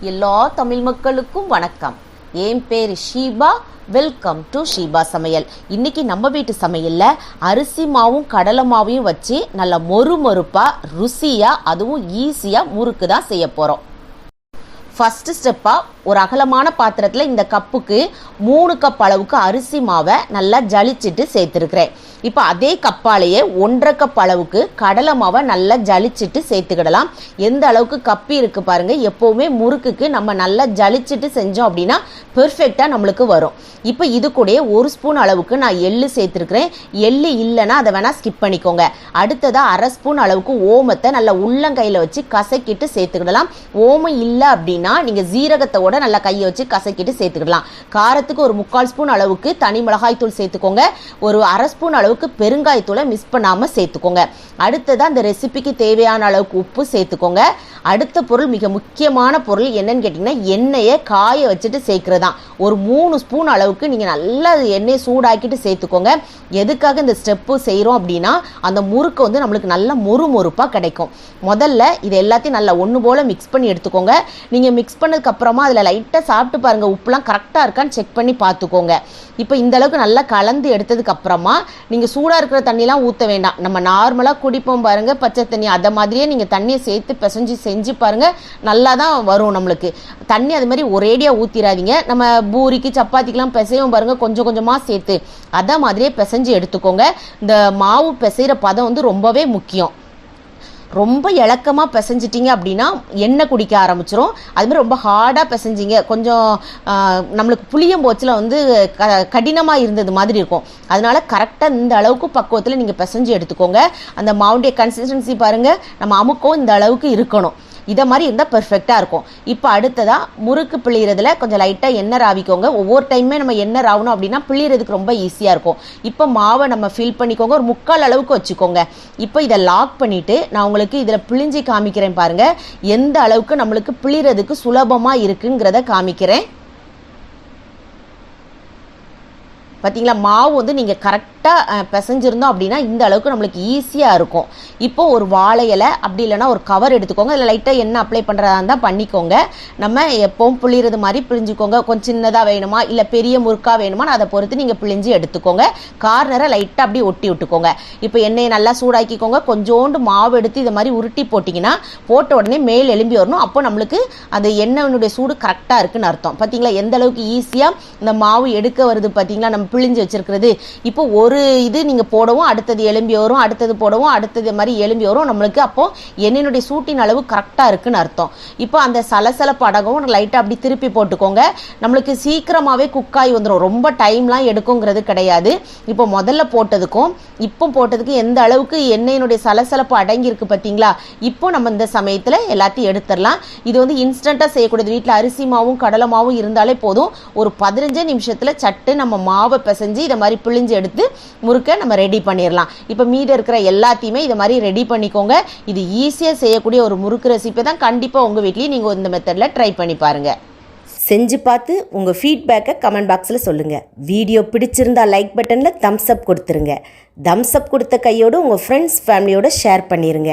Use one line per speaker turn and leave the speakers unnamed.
எல்லா தமிழ் மக்களுக்கும் வணக்கம். என் பேர் ஷீபா. வெல்கம் டு ஷீபா சமையல். இன்னைக்கு நம்ம வீட்டு சமையல்ல அரிசி மாவும் கடலை மாவையும் வச்சு நல்ல மொறு மொறுப்பா ருசியா அதுவும் ஈஸியா முறுக்கு தான் செய்ய போறோம். ஃபஸ்ட்டு ஸ்டெப்பாக ஒரு அகலமான பாத்திரத்தில் இந்த கப்புக்கு மூணு கப் அளவுக்கு அரிசி மாவை நல்லா ஜலிச்சிட்டு சேர்த்துருக்குறேன். இப்போ அதே கப்பாலேயே ஒன்றரை கப் அளவுக்கு கடலை மாவை நல்லா ஜலிச்சிட்டு சேர்த்துக்கிடலாம். எந்த அளவுக்கு கப்பி இருக்கு பாருங்க எப்போவுமே முறுக்குக்கு நம்ம நல்லா ஜலிச்சிட்டு செஞ்சோம் அப்படின்னா பெர்ஃபெக்டாக நம்மளுக்கு வரும். இப்போ இது கூடயே ஒரு ஸ்பூன் அளவுக்கு நான் எள்ளு சேர்த்துருக்குறேன். எள்ளு இல்லைன்னா அதை வேணால் ஸ்கிப் பண்ணிக்கோங்க. அடுத்ததாக அரை ஸ்பூன் அளவுக்கு ஓமத்தை நல்லா உள்ளங்கையில் வச்சு கசக்கிட்டு சேர்த்துக்கிடலாம். ஓமம் இல்லை அப்படின்னா நீங்கள் ஜீரகத்தோட நல்லா கையை வச்சு கசக்கிட்டு சேர்த்துக்கலாம். காரத்துக்கு ஒரு முக்கால் ஸ்பூன் அளவுக்கு தனி மிளகாய் தூள் சேர்த்துக்கோங்க. ஒரு அரை ஸ்பூன் அளவுக்கு பெருங்காயத்தூளை மிஸ் பண்ணாமல் சேர்த்துக்கோங்க. அடுத்ததாக அந்த ரெசிபிக்கு தேவையான அளவுக்கு உப்பு சேர்த்துக்கோங்க. அடுத்த பொருள் மிக முக்கியமான பொருள் என்னன்னு கேட்டிங்கன்னா எண்ணெயை காய வச்சுட்டு சேர்க்குறது தான் ஒரு மூணு ஸ்பூன் அளவுக்கு நீங்கள் நல்லா எண்ணெயை சூடாக்கிட்டு சேர்த்துக்கோங்க. எதுக்காக இந்த ஸ்டெப்பு செய்கிறோம் அப்படின்னா அந்த முறுக்கு வந்து நம்மளுக்கு நல்ல மொறு மொறுப்பாக கிடைக்கும். முதல்ல இது எல்லாத்தையும் நல்லா ஒன்று போல் மிக்ஸ் பண்ணி எடுத்துக்கோங்க. நீங்கள் மிக்ஸ் பண்ணதுக்கப்புறமா அதில் லைட்டாக சாப்பிட்டு பாருங்கள் உப்புலாம் கரெக்டாக இருக்கான்னு செக் பண்ணி பார்த்துக்கோங்க. இப்போ இந்த அளவுக்கு நல்லா கலந்து எடுத்ததுக்கப்புறமா நீங்கள் சூடாக இருக்கிற தண்ணிலாம் ஊற்ற வேண்டாம். நம்ம நார்மலாக குடிப்போம் பாருங்கள் பச்சை தண்ணி. அதை மாதிரியே நீங்கள் தண்ணியை சேர்த்து பிசைஞ்சு செஞ்சு செஞ்சு பாருங்க நல்லா தான் வரும் நம்மளுக்கு. தண்ணி அது மாதிரி ஒரேடியாக ஊற்றிடாதீங்க நம்ம பூரிக்கு சப்பாத்திக்கெலாம் பிசையும் பாருங்கள் கொஞ்சம் கொஞ்சமாக சேர்த்து. அதை மாதிரியே பிசைஞ்சு எடுத்துக்கோங்க. இந்த மாவு பிசைகிற பதம் வந்து ரொம்பவே முக்கியம். ரொம்ப இலக்கமாக பிசைஞ்சிட்டிங்க அப்படின்னா எண்ணெய் குடிக்க ஆரம்பிச்சிரும். அதுமாதிரி ரொம்ப ஹார்டாக பிசைஞ்சிங்க. கொஞ்சம் நம்மளுக்கு புளியம் போச்சில் வந்து க கடினமாக இருந்தது மாதிரி இருக்கும். அதனால கரெக்டாக இந்த அளவுக்கு பக்குவத்தில் நீங்கள் பிசைஞ்சு எடுத்துக்கோங்க. அந்த மாவுடைய கன்சிஸ்டன்சி பாருங்கள் நம்ம அமுக்கம் இந்த அளவுக்கு இருக்கணும். இதை மாதிரி இருந்தால் பெர்ஃபெக்டாக இருக்கும். இப்போ அடுத்ததாக முறுக்கு பிழிகிறதுல கொஞ்சம் லைட்டாக எண்ணெய் ராவிக்கோங்க. ஒவ்வொரு டைமே நம்ம எண்ணெய் ராவணும் அப்படின்னா பிழிகிறதுக்கு ரொம்ப ஈஸியாக இருக்கும். இப்போ மாவை நம்ம ஃபில் பண்ணிக்கோங்க. ஒரு முக்கால் அளவுக்கு வச்சுக்கோங்க. இப்போ இதை லாக் பண்ணிவிட்டு நான் உங்களுக்கு இதில் பிழிஞ்சு காமிக்கிறேன் பாருங்கள் எந்த அளவுக்கு நம்மளுக்கு பிழிகிறதுக்கு சுலபமாக இருக்குங்கிறத காமிக்கிறேன். பார்த்தீங்களா மாவு வந்து நீங்கள் கரெக்டாக பிசைஞ்சிருந்தோம் அப்படின்னா இந்த அளவுக்கு நம்மளுக்கு ஈஸியாக இருக்கும். இப்போ ஒரு வாழை இலை அப்படி இல்லைன்னா ஒரு கவர் எடுத்துக்கோங்க. இல்லை லைட்டாக எண்ணெய் அப்ளை பண்ணுறதா இருந்தால் பண்ணிக்கோங்க. நம்ம எப்பவும் புளியறது மாதிரி பிழிஞ்சுக்கோங்க. கொஞ்சம் சின்னதாக வேணுமா? இல்லை பெரிய முறுக்காக வேணுமா அதை பொறுத்து நீங்கள் பிழிஞ்சு எடுத்துக்கோங்க. கார்னரை லைட்டாக அப்படியே ஒட்டி விட்டுக்கோங்க. இப்போ எண்ணெயை நல்லா சூடாக்கிக்கோங்க. கொஞ்சோண்டு மாவு எடுத்து இதை மாதிரி உருட்டி போட்டிங்கன்னா போட்ட உடனே மேல் எலும்பி வரணும். அப்போ நம்மளுக்கு அந்த எண்ணெயினுடைய சூடு கரெக்டாக இருக்குன்னு அர்த்தம். பார்த்தீங்களா எந்த அளவுக்கு ஈஸியாக இந்த மாவு எடுக்க வருது பார்த்தீங்களா நம்ம பிழிஞ்சு வச்சிருக்கிறது. இப்போ ஒரு இது நீங்கள் போடவும் அடுத்தது எலும்பி வரும் அடுத்தது போடவும் அடுத்தது மாதிரி எலும்பி வரும். நம்மளுக்கு அப்போ எண்ணெயினுடைய சூட்டின் அளவு கரெக்டாக இருக்குன்னு அர்த்தம். இப்போ அந்த சலசலப்பு அடகவும் லைட்டாக அப்படி திருப்பி போட்டுக்கோங்க. நம்மளுக்கு சீக்கிரமாகவே குக்காய் வந்துடும் ரொம்ப டைம்லாம் எடுக்குங்கிறது கிடையாது. இப்போ முதல்ல போட்டதுக்கும் இப்போ போட்டதுக்கு எந்த அளவுக்கு எண்ணெயினுடைய சலசலப்பு அடங்கியிருக்கு பார்த்தீங்களா? இப்போ நம்ம இந்த சமயத்தில் எல்லாத்தையும் எடுத்துடலாம். இது வந்து இன்ஸ்டண்ட்டாக செய்யக்கூடியது வீட்டில் அரிசி மாவும் கடலை மாவும் இருந்தாலே போதும். ஒரு பதினஞ்சு நிமிஷத்தில் சட்டு நம்ம மாவை பிசைஞ்சு இதை மாதிரி பிழிஞ்சு எடுத்து முறுக்க நம்ம ரெடி பண்ணிடலாம் இப்போ மீதி இருக்கிற எல்லாத்தையுமே இதை மாதிரி ரெடி பண்ணிக்கோங்க. இது ஈஸியாக செய்யக்கூடிய ஒரு முறுக்கு ரெசிபி தான். கண்டிப்பாக உங்கள் வீட்லேயும் நீங்கள் இந்த மெத்தடில் ட்ரை பண்ணி பாருங்கள்
செஞ்சு பார்த்து உங்கள் ஃபீட்பேக்கை கமெண்ட் பாக்ஸில் சொல்லுங்கள் வீடியோ பிடிச்சிருந்தா லைக் பட்டனில் தம்ஸ் அப் கொடுத்துருங்க. தம்ஸ் அப் கொடுத்த கையோடு உங்கள் ஃப்ரெண்ட்ஸ் ஃபேமிலியோட ஷேர் பண்ணிடுங்க